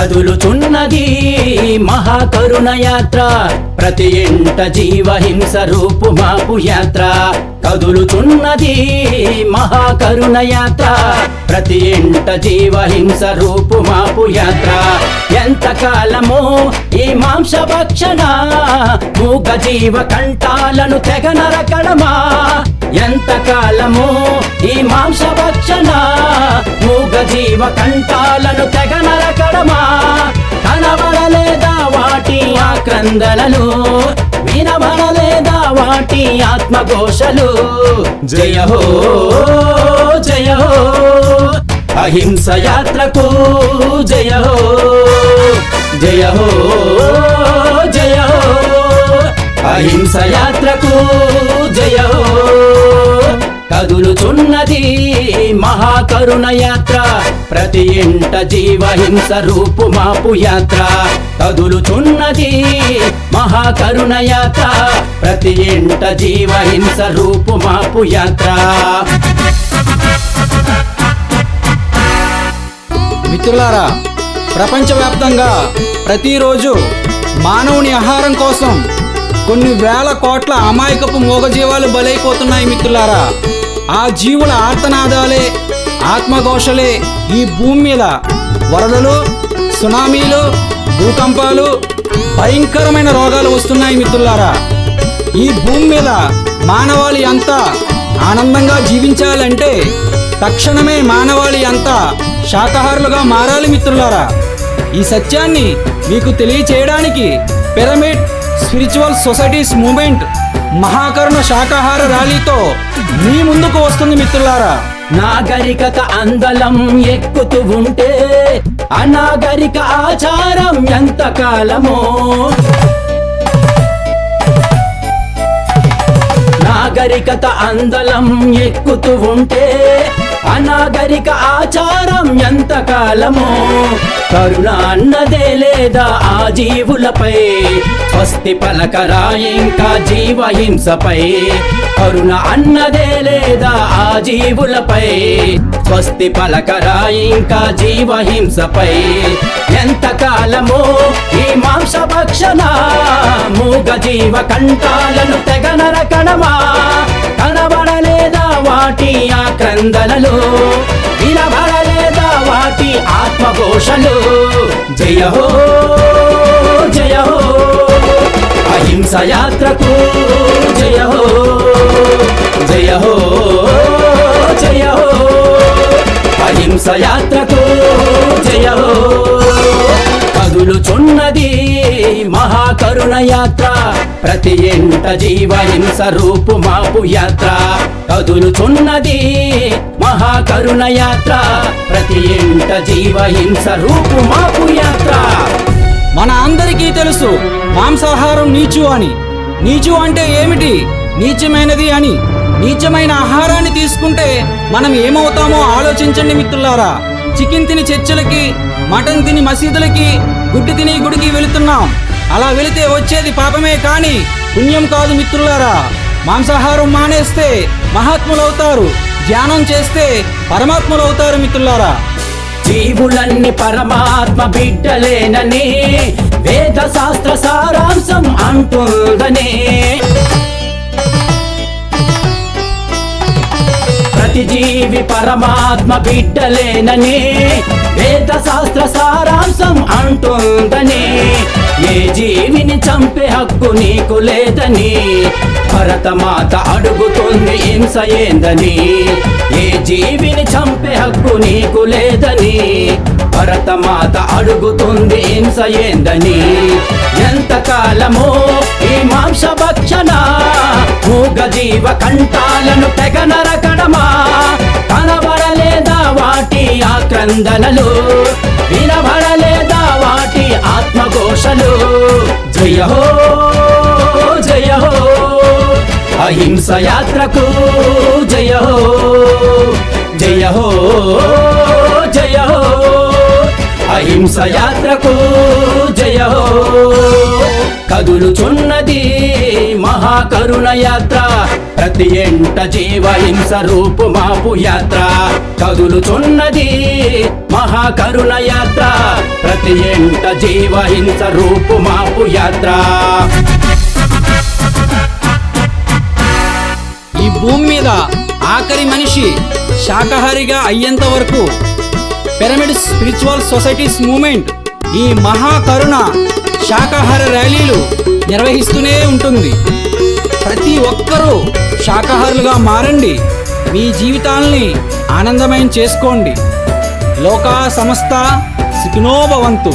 కదులుచున్నది మహాకరుణ యాత్ర ప్రతి ఇంట జీవహింస రూపు మాపు యాత్ర. కదులుచున్నది మహాకరుణ యాత్ర ప్రతి ఇంట జీవహింస రూపు మాపు యాత్ర. ఎంత కాలమో ఈ మాంస భక్షణ. మూగ జీవ కంఠాలను తెగ నరకడమా. ఎంత కాలమో ఈ మాంస భక్షణ. మూగ జీవ కంఠాలను ఆక్రందనలు వినబడలేదా వాటి ఆత్మఘోషలు? జయ హో జయ హో అహింస యాత్రకు జయ హో జయ హో జయ హో అహింస యాత్రకు జయ హో కదులుచున్నది మహాకరుణ యాత్ర ప్రతి ఇంట జీవహింస రూపు మాపు యాత్ర. కదులుచున్నది మహాకరుణ యాత్ర ప్రతి ఇంట జీవహింస రూపు మాపు యాత్ర. మిత్రులారా ప్రపంచవ్యాప్తంగా ప్రతిరోజు మానవుని ఆహారం కోసం కొన్ని వేల కోట్ల అమాయకపు మూగజీవాలు బలైపోతున్నాయి మిత్రులారా. ఆ జీవుల ఆర్తనాదాలే ఆత్మఘోషలే ఈ భూమి మీద వరదలు సునామీలు భూకంపాలు భయంకరమైన రోగాలు వస్తున్నాయి మిత్రులారా. ఈ భూమి మీద మానవాళి అంతా ఆనందంగా జీవించాలంటే తక్షణమే మానవాళి అంతా శాకాహారులుగా మారాలి మిత్రులారా. ఈ సత్యాన్ని మీకు తెలియచేయడానికి pyramid spiritual societies movement Mahakaruna శాకాహార ర్యాలీతో మీ ముందుకు వస్తుంది మిత్రులారా. నాగరికత అందలం ఎక్కుతూ ఉంటే అనాగరిక ఆచారం ఎంత కాలమో. నాగరికత అందలం ఎక్కుతూ ఉంటే అనాగరిక ఆచారం ఎంత కాలమో కరుణ అన్నదే లేదా ఆ జీవులపై? స్వస్తి పలకరా ఇంకా జీవహింసపై కరుణ అన్నదే లేదా ఆ జీవులపై? స్వస్తి పలకరా ఇంకా జీవహింసపై ఎంత కాలమో ఈ మాంస భక్షణ మూగ జీవ కంఠాలను తెగ నరకడమా కనబడలేదా వాటి ఆ ఆక్రందనలు? వినబడలేదా వాటి ఆత్మఘోషలు? జయ హో జయ హో అహింస యాత్రకు జయ హో జయ హో జయ హో అహింస యాత్రకు యాత్ర. ప్రతి ఎంట జీవహింస రూపు మాపు యాత్ర. కదులుచున్నది మహాకరుణ యాత్ర. ప్రతి ఎంట జీవహింస రూపు మాపు యాత్ర. మన అందరికీ తెలుసు మాంసాహారం నీచు అని. నీచు అంటే ఏమిటి? నీచమైనది అని. నీచమైన ఆహారాన్ని తీసుకుంటే మనం ఏమవుతామో ఆలోచించండి మిత్రులారా. చికెన్ తిని చర్చలకి మటన్ తిని మసీదులకి గుడ్డు తిని గుడికి వెళుతున్నాం. అలా వెళితే వచ్చేది పాపమే కానీ పుణ్యం కాదు మిత్రులారా. మాంసాహారం మానేస్తే మహాత్ములవుతారు. ధ్యానం చేస్తే పరమాత్ములవుతారు మిత్రులారా. జీవులన్నీ పరమాత్మ బిడ్డలేనని వేద శాస్త్ర సారాంశం అంటుందనే. పరమాత్మ బిడ్డలేనని వేద శాస్త్ర సారాంశం అంటుందని. ఏ జీవిని చంపే హక్కు నీకు లేదని భరతమాత అడుగుతుంది హింస ఏందని. ఏ జీవిని చంపే హక్కు నీకు లేదని భరతమాత అడుగుతుంది హింస ఏందని. ఎంత కాలమో ఈ మాంస భక్షణ మూగ జీవ కంఠాలను తెగనర స్పందనలు వినబడలేదా వాటి ఆత్మఘోషలు జయ హో జయ హో అహింస యాత్రకు జయ హో జయ హో జయ హో అహింస యాత్రకు జయ హో. కదులుచున్నది మహాకరుణ యాత్ర ప్రతి ఎంట జీవహింస రూపు మాపు యాత్ర. కదులుచున్నది మహాకరుణ యాత్ర. ప్రతి ఎంట జీవహింస రూపు మాపు యాత్ర. ఈ భూమి మీద ఆఖరి మనిషి శాకాహారిగా అయ్యేంత వరకు పిరమిడ్ స్పిరిచువల్ సొసైటీస్ మూమెంట్ ఈ మహాకరుణ శాకాహార ర్యాలీలు నిర్వహిస్తూనే ఉంటుంది. ప్రతి ఒక్కరూ శాకాహారులుగా మారండి. మీ జీవితాల్ని ఆనందమయం చేసుకోండి. లోకా సమస్త సుఖినోభవంతు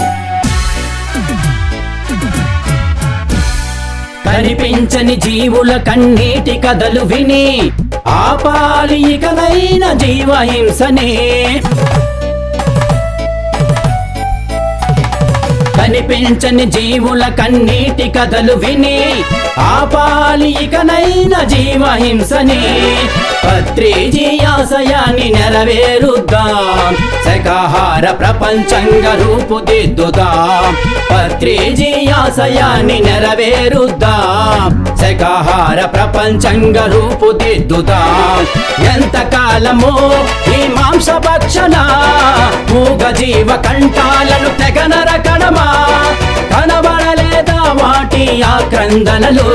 కనిపించని జీవుల కన్నీటి కథలు విని ఆపాలి ఇకనైన జీవహింసనే. కనిపించని జీవుల కన్నీటి కథలు విని ఆపాలి ఇకనైన జీవహింసని. పత్రిజీ ఆశయాన్ని నెరవేరుద్దాం. శాకాహార ప్రపంచంగా రూపుదిద్దుదాం. త్రీజీయాశయాన్ని నెరవేరుద్దాం. శాకాహార ప్రపంచంగా రూపుదిద్దుదాం. ఎంతకాలమో ఈ మాంసభక్షణ మూగ జీవ కంఠాలను తెగనరకడమా కనబడలేదా వాటి ఆక్రందనలు?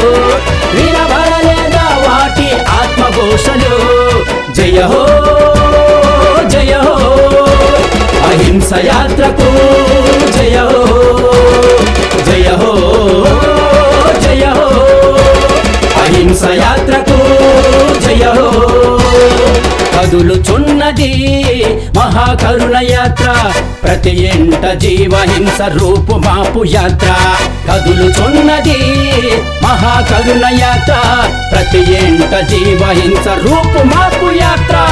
జయ హో జయ హో అహింస యాత్రకు జయ హో. కదులుచున్నది మహాకరుణ యాత్ర. ప్రతి ఎంట జీవహింస రూపు మాపు యాత్ర. కదులుచున్నది మహాకరుణ యాత్ర. ప్రతి ఎంట జీవహింస రూపు మాపు యాత్ర.